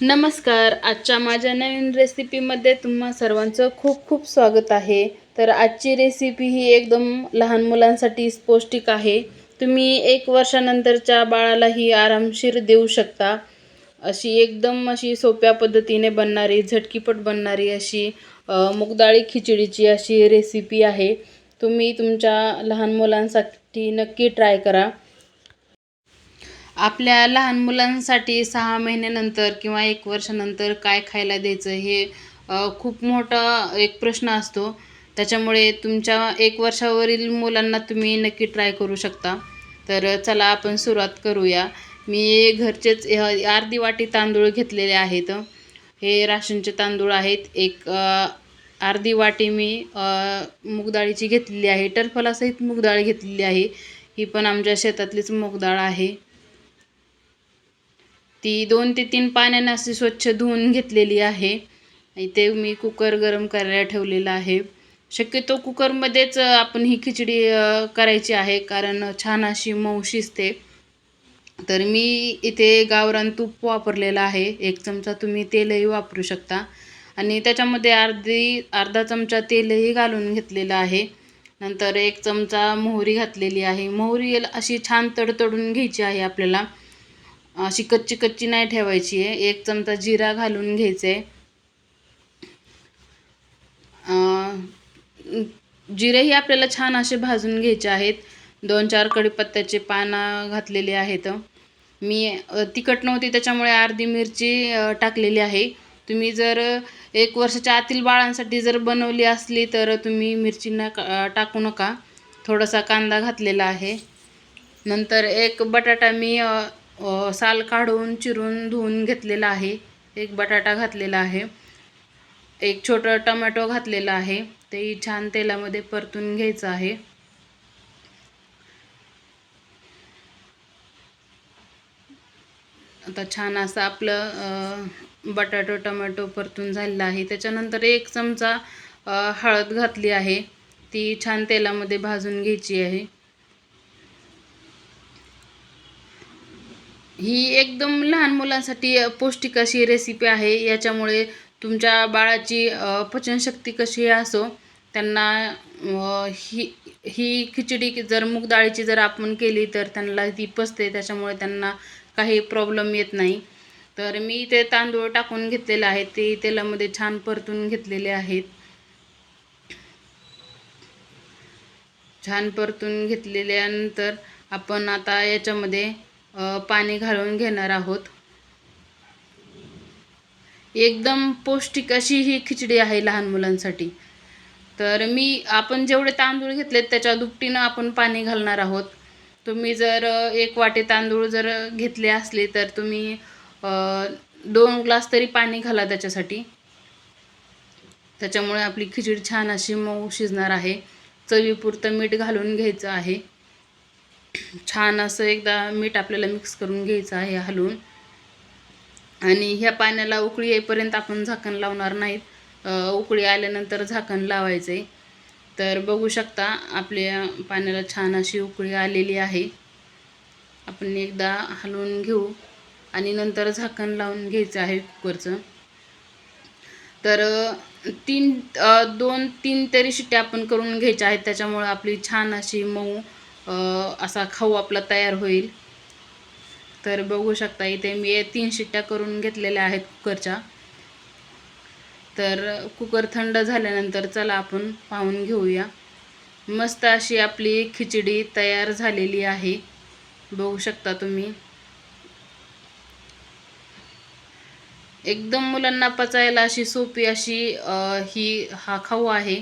नमस्कार आजच्या माझ्या नवीन रेसिपीमध्ये तुम्हा सर्वांचं खूप खूप स्वागत आहे. तर आजची रेसिपी ही एकदम लहान मुलांसाठी पौष्टिक आहे. तुम्ही एक वर्षानंतरच्या बाळालाही आरामशीर देऊ शकता. अशी एकदम अशी सोप्या पद्धतीने बनणारी झटकीपट बनणारी अशी मुगदाळी खिचडीची अशी रेसिपी आहे. तुम्ही तुमच्या लहान मुलांसाठी नक्की ट्राय करा. आपल्या लहान मुलांसाठी सहा महिन्यानंतर किंवा एक वर्षानंतर काय खायला द्यायचं हे खूप मोठा एक प्रश्न असतो. त्याच्यामुळे तुमच्या एक वर्षावरील मुलांना तुम्ही नक्की ट्राय करू शकता. तर चला आपण सुरुवात करूया. मी घरचेच अर्धी वाटी तांदूळ घेतलेले आहेत. हे राशनचे तांदूळ आहेत. एक अर्धी वाटी मी अ, मूगडाळीची घेतलेली आहे. टरफलासहित मूगडाळ घेतलेली आहे. ही पण आमच्या शेतातलीच मूगडाळ आहे. ती दोन ते तीन पाण्याने अशी स्वच्छ धुवून घेतलेली आहे. इथे मी कुकर गरम करायला ठेवलेला आहे. शक्यतो कुकरमध्येच आपण ही खिचडी करायची आहे कारण छान अशी मऊ शिजते तर मी इथे गावरान तूप वापरलेलं आहे. एक चमचा तुम्ही तेलही वापरू शकता. आणि त्याच्यामध्ये अर्धी अर्धा चमचा तेलही घालून घेतलेलं आहे. नंतर एक चमचा मोहरी घातलेली आहे. मोहरी अशी छान तडतडून घ्यायची आहे आपल्याला. अशी कच्ची कच्ची नाही ठेवायची आहे. एक चमचा जिरा घालून घ्यायचं. आहे जिरेही आपल्याला छान असे भाजून घ्यायचे आहेत. दोन चार कडीपत्त्याचे पानं घातलेले आहेत. मी तिखट नव्हती त्याच्यामुळे अर्धी मिरची टाकलेली आहे. तुम्ही जर एक वर्षाच्या आतील बाळांसाठी जर बनवली असली तर तुम्ही मिरची न टाकू नका. थोडासा कांदा घातलेला आहे. नंतर एक बटाटा मी साल काढून चिरून धुवून घेतलेला आहे. एक बटाटा घातलेला आहे. एक छोटं टमॅटो घातलेलं आहे. तेही छान तेलामध्ये परतून घ्यायचं आहे. आता छान असं आपलं बटाटो टमॅटो परतून झालेला आहे. त्याच्यानंतर एक चमचा हळद घातली आहे. ती छान तेलामध्ये भाजून घ्यायची आहे. ही एकदम लहान मुलांसाठी पौष्टिक अशी रेसिपी आहे. याच्यामुळे तुमच्या बाळाची पचनशक्ती कशी असो त्यांना ही ही खिचडी जर मूग डाळीची जर आपण केली तर त्यांना ती पचते त्याच्यामुळे त्यांना काही प्रॉब्लेम येत नाही. तर मी ते तांदूळ टाकून घेतलेले आहेत. ते तेलामध्ये छान परतून घेतलेले आहेत. छान परतून घेतलेल्यानंतर आपण आता याच्यामध्ये पाणी घालून घेणार आहोत. एकदम पौष्टिक अशी ही खिचडी आहे लहान मुलांसाठी. तर मी आपण जेवढे तांदूळ घेतलेत त्याच्या दुपटीनं आपण पाणी घालणार आहोत. तुम्ही जर एक वाटे तांदूळ जर घेतले असले तर तुम्ही दोन ग्लास तरी पाणी घाला त्याच्यासाठी. त्याच्यामुळे आपली खिचडी छान अशी मऊ शिजणार आहे. चवीपुरतं मीठ घालून घ्यायचं आहे. छान असं एकदा मीठ आपल्याला मिक्स करून घ्यायचं आहे हलवून. आणि ह्या पाण्याला उकळी येईपर्यंत आपण झाकण लावणार नाहीत. उकळी आल्यानंतर झाकण लावायचं आहे तर बघू शकता आपल्या पाण्याला छान अशी उकळी आलेली आहे. आपण एकदा हलवून घेऊ आणि नंतर झाकण लावून घ्यायचं आहे कुकरचं. तर तीन दोन तीन तरी शिट्ट्या आपण करून घ्यायच्या आहेत. त्याच्यामुळं आपली छान अशी मऊ असा खाऊ आपला तयार होईल. तर बघू शकता इथे मी तीन शिट्ट्या करून घेतलेल्या आहेत कुकरच्या. तर कुकर थंड झाल्यानंतर चला आपण पाहून घेऊया. मस्त अशी आपली खिचडी तयार झालेली आहे. बघू शकता तुम्ही. एकदम मुलांना पचायला अशी सोपी अशी ही हा खाऊ आहे.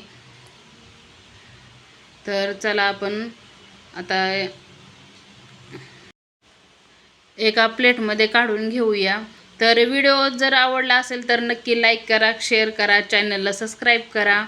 तर चला आपण आता एका प्लेटमध्ये काढून घेऊया. तर व्हिडिओ जर आवडला असेल तर नक्की लाईक करा शेअर करा चॅनलला सबस्क्राईब करा.